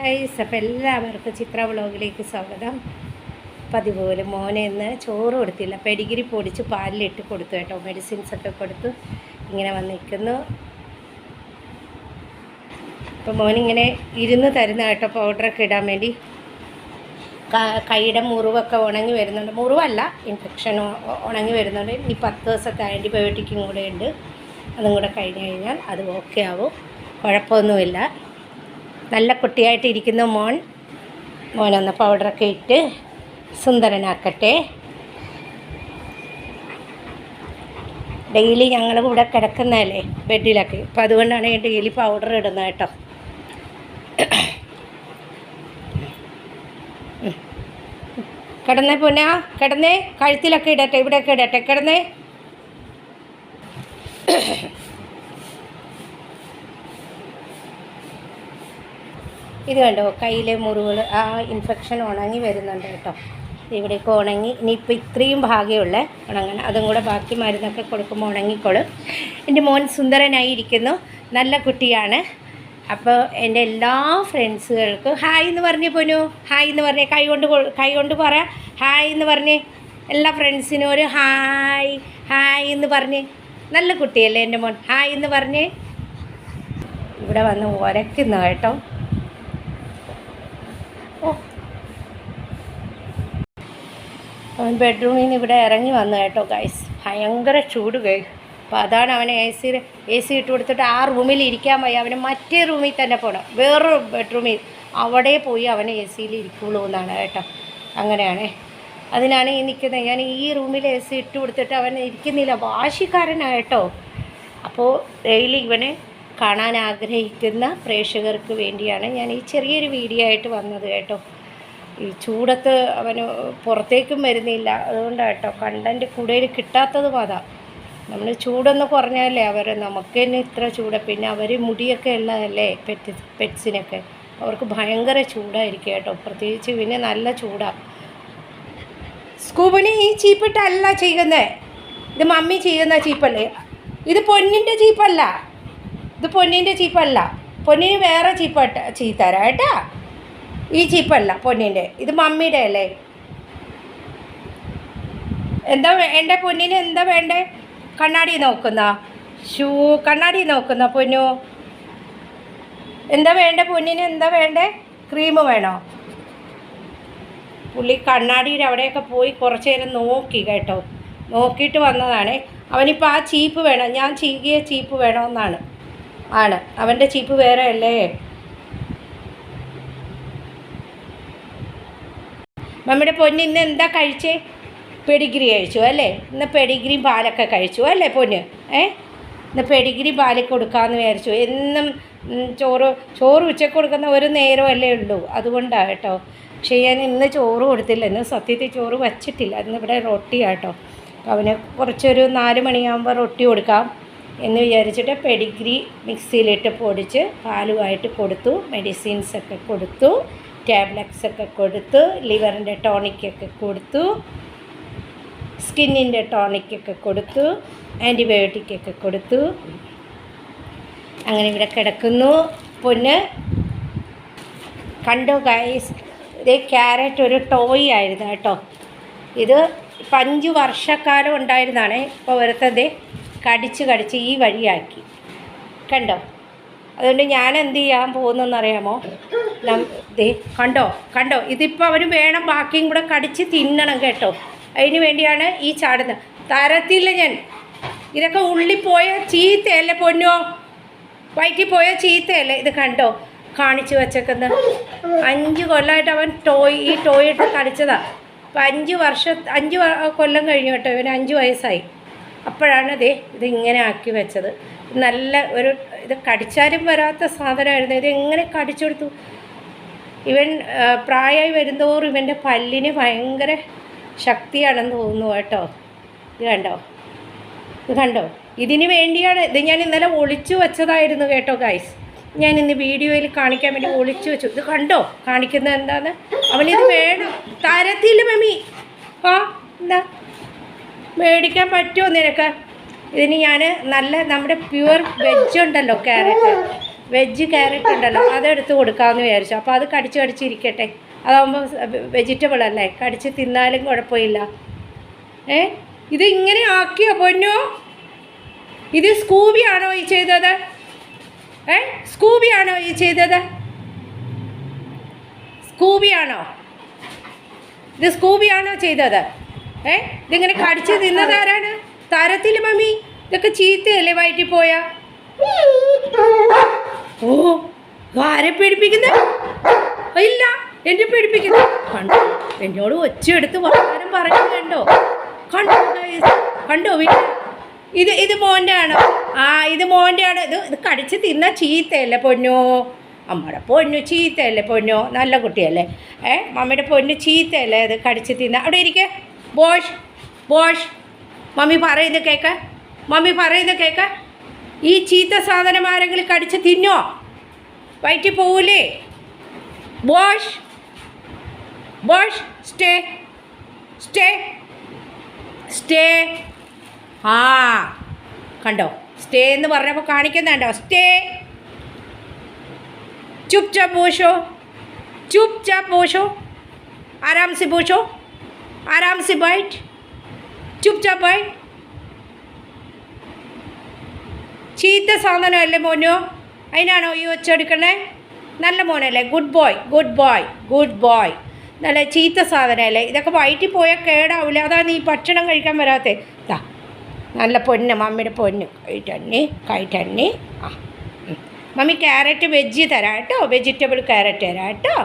Guys അപ്പം എല്ലാവർക്കും ചിത്ര വ്ളോഗിലേക്ക് സ്വാഗതം. പതിപോലെ മോനെ ഇന്ന് ചോറ് കൊടുത്തില്ല. പെഡിഗിരി പൊടിച്ച് പാലിലിട്ട് കൊടുത്തു കേട്ടോ. മെഡിസിൻസ് ഒക്കെ കൊടുത്തു ഇങ്ങനെ വന്നിരിക്കുന്നു. അപ്പം മോനിങ്ങനെ ഇരുന്ന് തരുന്ന കേട്ടോ പൗഡറൊക്കെ ഇടാൻ വേണ്ടി. കൈയുടെ മുറിവൊക്കെ ഉണങ്ങി വരുന്നുണ്ട്. മുറിവല്ല ഇൻഫെക്ഷൻ ഉണങ്ങി വരുന്നുണ്ട്. ഇനി പത്ത് ദിവസത്തെ ആന്റിബയോട്ടിക്കും കൂടെ ഉണ്ട്. അതും കൂടെ കഴിഞ്ഞ് കഴിഞ്ഞാൽ അത് ഓക്കെ ആവും. കുഴപ്പമൊന്നുമില്ല. നല്ല കുട്ടിയായിട്ട് ഇരിക്കുന്ന മോൻ. മോനൊന്ന് പൗഡറൊക്കെ ഇട്ട് സുന്ദരനാക്കട്ടെ. ഡെയിലി ഞങ്ങൾ ഇവിടെ കിടക്കുന്നതല്ലേ ബെഡിലൊക്കെ അപ്പോൾ അതുകൊണ്ടാണ് ഞാൻ ഡെയിലി പൗഡർ ഇടുന്നത് കേട്ടോ. കിടന്നേ പൊന്നാ കിടന്നേ. കഴുത്തിലൊക്കെ ഇടട്ടെ ഇവിടെയൊക്കെ ഇടട്ടെ. കിടന്നേ. ഇത് കണ്ടോ കയ്യിലെ മുറിവുകൾ ആ ഇൻഫെക്ഷൻ ഉണങ്ങി വരുന്നുണ്ട് കേട്ടോ. ഇവിടേക്ക് ഉണങ്ങി ഇനിയിപ്പോൾ ഇത്രയും ഭാഗ്യമുള്ള ഉണങ്ങണം. അതും കൂടെ ബാക്കി മരുന്നൊക്കെ കൊടുക്കുമ്പോൾ ഉണങ്ങിക്കോളും. എന്റെ മോൻ സുന്ദരനായിരിക്കുന്നു നല്ല കുട്ടിയാണ്. അപ്പോൾ എന്റെ എല്ലാ ഫ്രണ്ട്സുകൾക്കും ഹായ് എന്ന് പറഞ്ഞ് പോനു ഹായ് എന്ന് പറഞ്ഞ് കൈ കൊണ്ട് കൈ കൊണ്ട് പറ. ഹായ് എന്ന് പറഞ്ഞ് എല്ലാ ഫ്രണ്ട്സിനും ഒരു ഹായ് ഹായ് എന്ന് പറഞ്ഞ്. നല്ല കുട്ടിയല്ലേ എന്റെ മോൻ. ഹായ് എന്ന് പറഞ്ഞ്. ഇവിടെ വന്ന് ഉരയ്ക്കുന്നു കേട്ടോ. അവൻ ബെഡ്റൂമിൽ നിന്ന് ഇവിടെ ഇറങ്ങി വന്നു കേട്ടോ ഗൈസ് ഭയങ്കര ചൂട് കൈ അപ്പോൾ അതാണ് അവനെ എ സി എ സി ഇട്ട് കൊടുത്തിട്ട് ആ റൂമിൽ ഇരിക്കാൻ വയ്യ. അവന് മറ്റേ റൂമിൽ തന്നെ പോകണം വേറൊരു ബെഡ്റൂമിൽ അവിടെ പോയി അവന് എ സിയിൽ ഇരിക്കുള്ളൂ എന്നാണ് കേട്ടോ. അങ്ങനെയാണേ. അതിനാണ് ഈ നിൽക്കുന്നത് ഞാൻ ഈ റൂമിൽ എ സി ഇട്ട് കൊടുത്തിട്ട് അവൻ ഇരിക്കുന്നില്ല. വാശിക്കാരനാണ് കേട്ടോ. അപ്പോൾ ഡെയിലി ഇവനെ കാണാൻ ആഗ്രഹിക്കുന്ന പ്രേക്ഷകർക്ക് വേണ്ടിയാണ് ഞാൻ ഈ ചെറിയൊരു വീഡിയോ ആയിട്ട് വന്നത് കേട്ടോ. ഈ ചൂടത്ത് അവന് പുറത്തേക്കും വരുന്നില്ല. അതുകൊണ്ടാണ് കേട്ടോ കണ്ടന്റ് കൂടുതൽ കിട്ടാത്തതും അതാ നമ്മൾ ചൂടൊന്ന് കുറഞ്ഞാലേ അവർ നമുക്ക് തന്നെ ഇത്ര ചൂട് പിന്നെ അവർ മുടിയൊക്കെ ഉള്ളതല്ലേ പെറ്റ് പെറ്റ്സിനൊക്കെ അവർക്ക് ഭയങ്കര ചൂടായിരിക്കും കേട്ടോ. പ്രത്യേകിച്ച് പിന്നെ നല്ല ചൂടാണ് സ്കൂബിന് ഈ ചീപ്പിട്ടല്ല ചെയ്യുന്നത് ഇത് മമ്മി ചെയ്യുന്ന ചീപ്പല്ലേ? ഇത് പൊന്നിന്റെ ചീപ്പല്ല. ഇത് പൊന്നിന്റെ ചീപ്പല്ല. പൊന്നിന് വേറെ ചീപ്പട്ട ചീത്തരാ കേട്ടാ. ഈ ചീപ്പല്ല പൊന്നിന്റെ ഇത് മമ്മിയുടെ അല്ലേ? എന്താ എന്റെ പൊന്നിന് എന്താ വേണ്ടേ? കണ്ണാടി നോക്കുന്ന. ഷൂ കണ്ണാടി നോക്കുന്ന പൊന്നു. എന്താ വേണ്ടേ പൊന്നിന്? എന്താ വേണ്ടേ? ക്രീം വേണോ? പുള്ളി കണ്ണാടിയിൽ അവിടെയൊക്കെ പോയി കുറച്ച് നേരം നോക്കി കേട്ടോ. നോക്കിയിട്ട് വന്നതാണ്. അവനിപ്പോൾ ആ ചീപ്പ് വേണം. ഞാൻ ചീകിയ ചീപ്പ് വേണമെന്നാണ് ആണ്. അവന്റെ ചീപ്പ് വേറെ അല്ലേ? മമ്മിയുടെ പൊന്ന് ഇന്ന് എന്താ കഴിച്ചേ? പെഡിഗ്രി കഴിച്ചു അല്ലേ? ഇന്ന് പെഡിഗ്രിയും പാലൊക്കെ കഴിച്ചു അല്ലേ പൊന്ന്? ഏ? ഇന്ന് പെഡിഗ്രി പാൽ കൊടുക്കാമെന്ന് വിചാരിച്ചു. എന്നും ചോറ് ചോറ് ഉച്ചയ്ക്ക് കൊടുക്കുന്ന ഒരു നേരമല്ലേ ഉള്ളൂ. അതുകൊണ്ടാണ് കേട്ടോ. പക്ഷേ ഞാൻ ഇന്ന് ചോറ് കൊടുത്തില്ല. ഇന്ന് സത്യത്തിൽ ചോറ് വച്ചിട്ടില്ല. ഇന്ന് ഇവിടെ റൊട്ടിയാണ് കേട്ടോ അവന് കുറച്ചൊരു നാല് മണിയാകുമ്പോൾ റൊട്ടി കൊടുക്കാം എന്ന് വിചാരിച്ചിട്ട് പെഡിഗ്രി മിക്സിയിലിട്ട് പൊടിച്ച് പാലുമായിട്ട് കൊടുത്തു മെഡിസിൻസൊക്കെ കൊടുത്തു. ടാബ്ലറ്റ്സ് ഒക്കെ കൊടുത്തു ലിവറിന്റെ ടോണിക്കൊക്കെ കൊടുത്തു സ്കിന്നിന്റെ ടോണിക്കൊക്കെ കൊടുത്തു ആന്റിബയോട്ടിക്കൊക്കെ കൊടുത്തു. അങ്ങനെ ഇവിടെ കിടക്കുന്നു. പൊന്ന് കണ്ടോ ഗൈസ് ഇത് ക്യാരറ്റ് ഒരു ടോയ് ആയിരുന്നു കേട്ടോ. ഇത് ഇപ്പം വർഷക്കാലം ഉണ്ടായിരുന്നാണ്. ഇപ്പോൾ ഒരുത്തത് കടിച്ച് കടിച്ച് ഈ വഴിയാക്കി. കണ്ടോ? അതുകൊണ്ട് ഞാൻ എന്ത് ചെയ്യാൻ പോകുന്നതെന്ന് അറിയാമോ ദേ കണ്ടോ കണ്ടോ? ഇതിപ്പോൾ അവർ വേണം ബാക്കിയും കൂടെ കടിച്ച് തിന്നണം കേട്ടോ. അതിന് വേണ്ടിയാണ് ഈ ചാടുന്നത്. തരത്തില്ല ഞാൻ. ഇതൊക്കെ ഉള്ളിപ്പോയ പോയ ചീത്തയല്ലേ പൊന്നോ? വയറ്റിൽ പോയ ചീത്തയല്ലേ? ഇത് കണ്ടോ? കാണിച്ചു വച്ചേക്കുന്ന അഞ്ച് കൊല്ലമായിട്ട് അവൻ ടോയ് ഈ ടോയ് ഇട്ട് കളിച്ചതാ അപ്പം അഞ്ച് വർഷം അഞ്ച് കൊല്ലം കഴിഞ്ഞു കേട്ടോ. ഇവന് അഞ്ച് വയസ്സായി. അപ്പോഴാണ് ദേ ഇതിങ്ങനെ ആക്കി വെച്ചത്. നല്ല ഒരു ഇത് കടിച്ചാലും വരാത്ത സാധനമായിരുന്നു. ഇത് എങ്ങനെ കടിച്ചു കൊടുത്തു ഇവൻ പ്രായമായി വരുന്തോറും ഇവന്റെ പല്ലിന് ഭയങ്കര ശക്തിയാണെന്ന് തോന്നുന്നു കേട്ടോ. ഇത് കണ്ടോ? ഇത് കണ്ടോ? ഇതിന് വേണ്ടിയാണ് ഇത് ഞാൻ ഇന്നലെ ഒളിച്ചു വെച്ചതായിരുന്നു കേട്ടോ ഗൈസ് ഞാൻ ഇന്ന് വീഡിയോയിൽ കാണിക്കാൻ വേണ്ടി ഒളിച്ചു വെച്ചു. ഇത് കണ്ടോ? കാണിക്കുന്നത് എന്താന്ന്? അവനിത് വേണം. തരത്തില്ല മമ്മി. ആ എന്താ? മേടിക്കാൻ പറ്റുമോ നിനക്ക്? ഇതിന് ഞാൻ നല്ല നമ്മുടെ പ്യുവർ വെജ് ഉണ്ടല്ലോ ക്യാരറ്റ്. വെജ് ക്യാരറ്റ് ഉണ്ടല്ലോ അതെടുത്ത് കൊടുക്കാമെന്ന് വിചാരിച്ചു. അപ്പോൾ അത് കടിച്ച് കടിച്ചിരിക്കട്ടെ. അതാകുമ്പോൾ വെജിറ്റബിൾ അല്ലേ? കടിച്ച് തിന്നാലും കുഴപ്പമില്ല. ഏ? ഇത് ഇങ്ങനെ ആക്കിയോ പൊന്നോ? ഇത് സ്കൂബിയാണോ ഈ ചെയ്തത്? ഏ? സ്കൂബിയാണോ ഈ ചെയ്തത്? സ്കൂബിയാണോ ഇത് സ്കൂബിയാണോ ചെയ്തത്? ഏ? ഇതിങ്ങനെ കടിച്ച് തിന്നതാരാണ് തരത്തിൽ മമ്മി. ഇതൊക്കെ ചീത്തയല്ലേ വയറ്റി പോയാ? ഓ ആരെ പേടിപ്പിക്കുന്നത് ഇല്ല എന്നെ പേടിപ്പിക്കുന്നു. കണ്ടോ എന്നോട് ഒച്ചയെടുത്ത് വർത്താനം പറഞ്ഞു കണ്ടോ? കണ്ടോ? കണ്ടോ ഇത് ഇത് മോന്റെ ആണോ ആ ഇത് മോന്റെ ആണോ ഇത് ഇത് കടിച്ച് തിന്ന ചീത്തയല്ലേ പൊന്നോ? അമ്മയുടെ പൊന്നു ചീത്തയല്ലേ പൊന്നോ? നല്ല കുട്ടിയല്ലേ. ഏ മമ്മിയുടെ പൊന്നു ചീത്തയല്ലേ ഇത് കടിച്ച് തിന്ന? അവിടെ ഇരിക്കേ. ബോഷ് ബോഷ്. മമ്മി പറയുന്നത് കേൾക്ക മമ്മി പറയുന്നത് കേൾക്ക ഈ ചീത്ത സാധനം ആരെങ്കിലും കടിച്ച് തിന്നോ? വയറ്റി പോവില്ലേ ബോഷ്. ബോഷ് സ്റ്റേ. സ്റ്റേ. സ്റ്റേ. ആ കണ്ടോ? സ്റ്റേ എന്ന് പറഞ്ഞപ്പോൾ കാണിക്കുന്നുണ്ടോ സ്റ്റേ. ചുപ് ചാപ്പ് പോഷോ ചുപ് ചാപ്പ് പോഷോ ആരാം സെ പോഷോ ആരാം ബൈറ്റ്? ചുപ് ആയി ചീത്ത സാധനമല്ലേ മോനോ? അതിനാണോ ഈ ഒച്ചെടുക്കണേ നല്ല മോനല്ലേ? Good boy good boy good boy നല്ല ചീത്ത സാധനമല്ലേ? ഇതൊക്കെ വയറ്റിൽ പോയാൽ കേടാവില്ല അതാണ് നീ ഭക്ഷണം കഴിക്കാൻ വരാത്തേ. ദാ നല്ല പൊന്ന് മമ്മിയുടെ പൊന്ന്. കൈറ്റണ്ണി കൈറ്റണ്ണി ആ. മമ്മി ക്യാരറ്റ് വെജ് തരാം കേട്ടോ. വെജിറ്റബിൾ ക്യാരറ്റ് തരാം കേട്ടോ.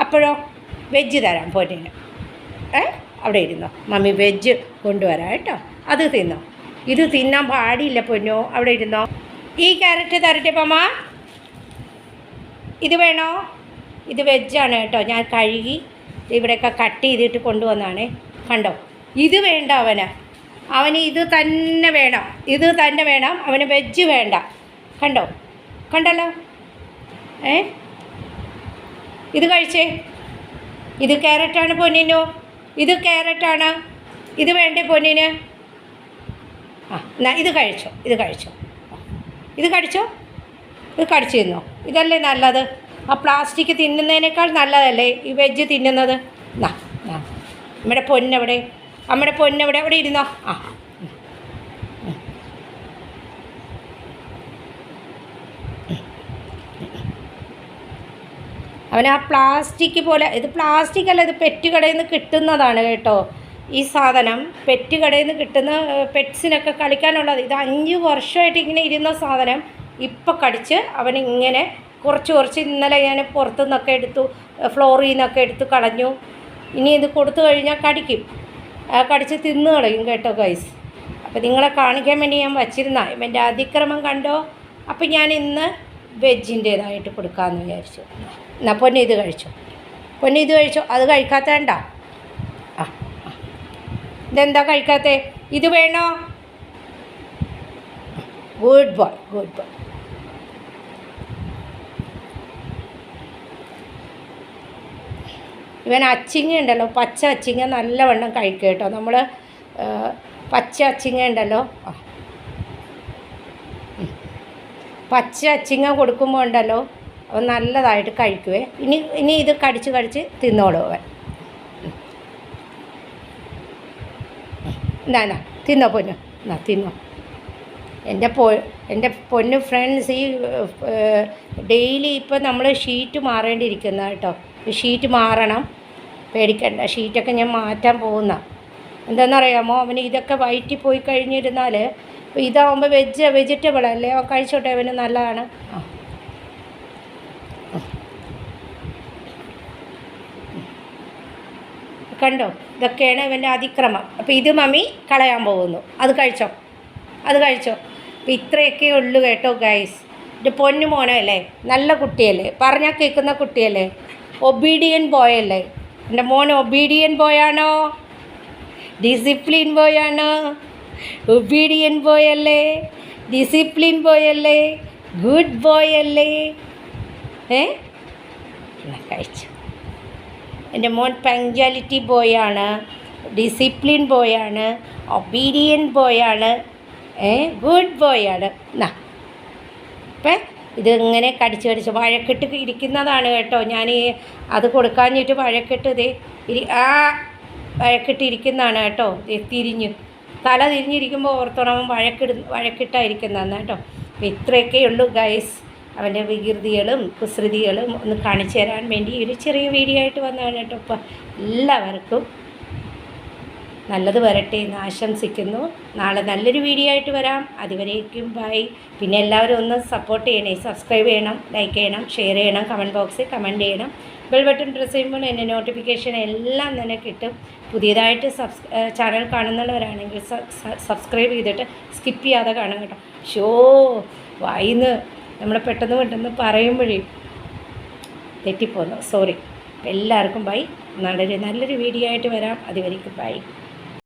അപ്പോഴോ വെജ് തരാം പൊന്നിന്. ഏ? അവിടെ ഇരുന്നോ. മമ്മി വെജ് കൊണ്ടുവരാം കേട്ടോ. അത് തിന്നോ. ഇത് തിന്നാൻ പാടിയില്ല പൊന്നോ. അവിടെ ഇരുന്നോ. ഈ ക്യാരറ്റ് തരട്ടെ പമ്മ ഇത് വേണോ? ഇത് വെജാണ് കേട്ടോ. ഞാൻ കഴുകി ഇവിടെയൊക്കെ കട്ട് ചെയ്തിട്ട് കൊണ്ടുവന്നാണേ. കണ്ടോ? ഇത് വേണ്ട അവന്. അവന് ഇത് തന്നെ വേണം. ഇത് തന്നെ വേണം. അവന് വെജ് വേണ്ട. കണ്ടോ? കണ്ടല്ലോ? ഏ? ഇത് കഴിച്ചേ. ഇത് ക്യാരറ്റാണ് പൊന്നിനു. ഇത് ക്യാരറ്റാണ്. ഇത് വേണ്ടേ പൊന്നിന്? ആ ഇത് കഴിച്ചോ ഇത് കഴിച്ചോ. ഇത് കടിച്ചോ? ഇത് കടിച്ചു ഇതല്ലേ നല്ലത്? ആ പ്ലാസ്റ്റിക് തിന്നുന്നതിനേക്കാൾ നല്ലതല്ലേ ഈ വെജ് തിന്നുന്നത്? നമ്മുടെ പൊന്നെവിടെ? നമ്മുടെ പൊന്നെവിടെ? അവിടെ ഇരുന്നോ? ആ. അവൻ ആ പ്ലാസ്റ്റിക് പോലെ ഇത് പ്ലാസ്റ്റിക് അല്ല ഇത് പെറ്റ് കടയിൽ നിന്ന് കിട്ടുന്നതാണ് കേട്ടോ. ഈ സാധനം പെറ്റ് കടയിൽ നിന്ന് കിട്ടുന്ന പെറ്റ്സിനൊക്കെ കളിക്കാനുള്ളത്. ഇത് അഞ്ച് വർഷമായിട്ട് ഇങ്ങനെ ഇരുന്ന സാധനം ഇപ്പം കടിച്ച് അവൻ ഇങ്ങനെ കുറച്ച് കുറച്ച് ഇന്നലെ ഞാൻ പുറത്തു നിന്നൊക്കെ എടുത്തു ഫ്ലോറിൽ നിന്നൊക്കെ എടുത്ത് കളഞ്ഞു. ഇനി ഇത് കൊടുത്തു കഴിഞ്ഞാൽ കടിക്കും. കടിച്ച് തിന്നു കളയും കേട്ടോ ഗൈസ്. അപ്പോൾ നിങ്ങളെ കാണിക്കാൻ വേണ്ടി ഞാൻ വച്ചിരുന്ന ഇവന്റെ അതിക്രമം കണ്ടോ? അപ്പോൾ ഞാൻ ഇന്ന് വെജിന്റേതായിട്ട് കൊടുക്കാമെന്ന് വിചാരിച്ചു. എന്നാൽ പൊന്നെ ഇത് കഴിച്ചു. പൊന്നെ ഇത് കഴിച്ചു. അത് കഴിക്കാത്ത വേണ്ട. ആ. ഇതെന്താ കഴിക്കാത്ത? ഇത് വേണോ? Good boy good boy. ഇവൻ അച്ചിങ്ങ ഉണ്ടല്ലോ. പച്ച അച്ചിങ്ങ നല്ലവണ്ണം കഴിക്കും കേട്ടോ. നമ്മൾ പച്ച അച്ചിങ്ങ ഉണ്ടല്ലോ ആ. ഉം. പച്ച അച്ചിങ്ങ കൊടുക്കുമ്പോൾ ഉണ്ടല്ലോ നല്ലതായിട്ട് കഴിക്കുവേ. ഇനി ഇനി ഇത് കടിച്ച് കടിച്ച് തിന്നോളൂ അവൻ. എന്നാ തിന്നോ പൊന്നു? എന്നാ തിന്നോ. എന്റെ പൊ എന്റെ പൊന്നു ഫ്രണ്ട്സ് ഈ ഡെയിലി ഇപ്പം നമ്മൾ ഷീറ്റ് മാറേണ്ടിയിരിക്കുന്ന കേട്ടോ. ഷീറ്റ് മാറണം. പേടിക്കണ്ട ഷീറ്റൊക്കെ ഞാൻ മാറ്റാൻ പോകുന്ന. എന്താണെന്നറിയാമോ അവന് ഇതൊക്കെ വയറ്റിൽ പോയി കഴിഞ്ഞിരുന്നാൽ ഇതാവുമ്പോൾ വെജ് വെജിറ്റബിൾ അല്ലേ? കഴിച്ചോട്ടെ അവന് നല്ലതാണ്. കണ്ടോ? ഇതൊക്കെയാണ് ഇവന്റെ അതിക്രമം. അപ്പോൾ ഇത് മമ്മി കളയാൻ പോകുന്നു. അത് കഴിച്ചോ? അത് കഴിച്ചോ? അപ്പോൾ ഇത്രയൊക്കെ ഉള്ളു കേട്ടോ ഗൈസ് എന്റെ പൊന്നു മോനല്ലേ നല്ല കുട്ടിയല്ലേ? പറഞ്ഞാൽ കേൾക്കുന്ന കുട്ടിയല്ലേ? ഒബീഡിയൻ ബോയല്ലേ എന്റെ മോൻ ഒബീഡിയൻ ബോയാണോ ഡിസിപ്ലിൻ ബോയാണോ ഒബീഡിയൻ അല്ലേ ഡിസിപ്ലിൻ ബോയ് അല്ലേ ഗുഡ് ബോയ് അല്ലേ ഏ കഴിച്ചു. എന്റെ മോൻ പങ്ക്ച്വാലിറ്റി ബോയാണ് ഡിസിപ്ലിൻ ബോയാണ് ഒബീഡിയൻ ബോയാണ് ഏ? ഗുഡ് ബോയാണ്. എന്നാ ഇപ്പം ഇത് ഇങ്ങനെ കടിച്ച് കടിച്ച് വഴക്കിട്ട് ഇരിക്കുന്നതാണ് കേട്ടോ. ഞാൻ ഈ അത് കൊടുക്കാഞ്ഞിട്ട് വഴക്കിട്ട് ഇത് ഇരി ആ വഴക്കിട്ട് ഇരിക്കുന്നതാണ് കേട്ടോ. തിരിഞ്ഞ്. തല തിരിഞ്ഞിരിക്കുമ്പോൾ ഓർത്തോണം വഴക്കിട വഴക്കിട്ടായിരിക്കുന്നതെന്ന് കേട്ടോ. അപ്പോൾ ഇത്രയൊക്കെ ഉള്ളൂ ഗൈസ് അവന്റെ വികൃതികളും കുസൃതികളും ഒന്ന് കാണിച്ചു തരാൻ വേണ്ടി ഒരു ചെറിയ വീഡിയോ ആയിട്ട് വന്നതാണ് കേട്ടോ. അപ്പോൾ എല്ലാവർക്കും നല്ലത് വരട്ടെ എന്ന് ആശംസിക്കുന്നു. നാളെ നല്ലൊരു വീഡിയോ ആയിട്ട് വരാം. അതുവരേക്കും ബൈ പിന്നെ എല്ലാവരും ഒന്ന് സപ്പോർട്ട് ചെയ്യണേ. സബ്സ്ക്രൈബ് ചെയ്യണം ലൈക്ക് ചെയ്യണം ഷെയർ ചെയ്യണം കമന്റ് ബോക്സിൽ കമന്റ് ചെയ്യണം. ബെൽ ബട്ടൺ പ്രസ് ചെയ്യുമ്പോൾ എന്റെ നോട്ടിഫിക്കേഷൻ എല്ലാം തന്നെ കിട്ടും. പുതിയതായിട്ട് സബ്സ് ചാനൽ കാണുന്നവരാണെങ്കിൽ സബ്സ്ക്രൈബ് ചെയ്തിട്ട് സ്കിപ്പ് ചെയ്യാതെ കാണും കേട്ടോ. ഷോ വായിന്ന് നമ്മൾ പെട്ടെന്ന് പെട്ടെന്ന് പറയുമ്പോഴേ തെറ്റിപ്പോന്നു. സോറി എല്ലാവർക്കും ബൈ നല്ലൊരു നല്ലൊരു വീഡിയോ ആയിട്ട് വരാം. അതുവരേക്കും ബൈ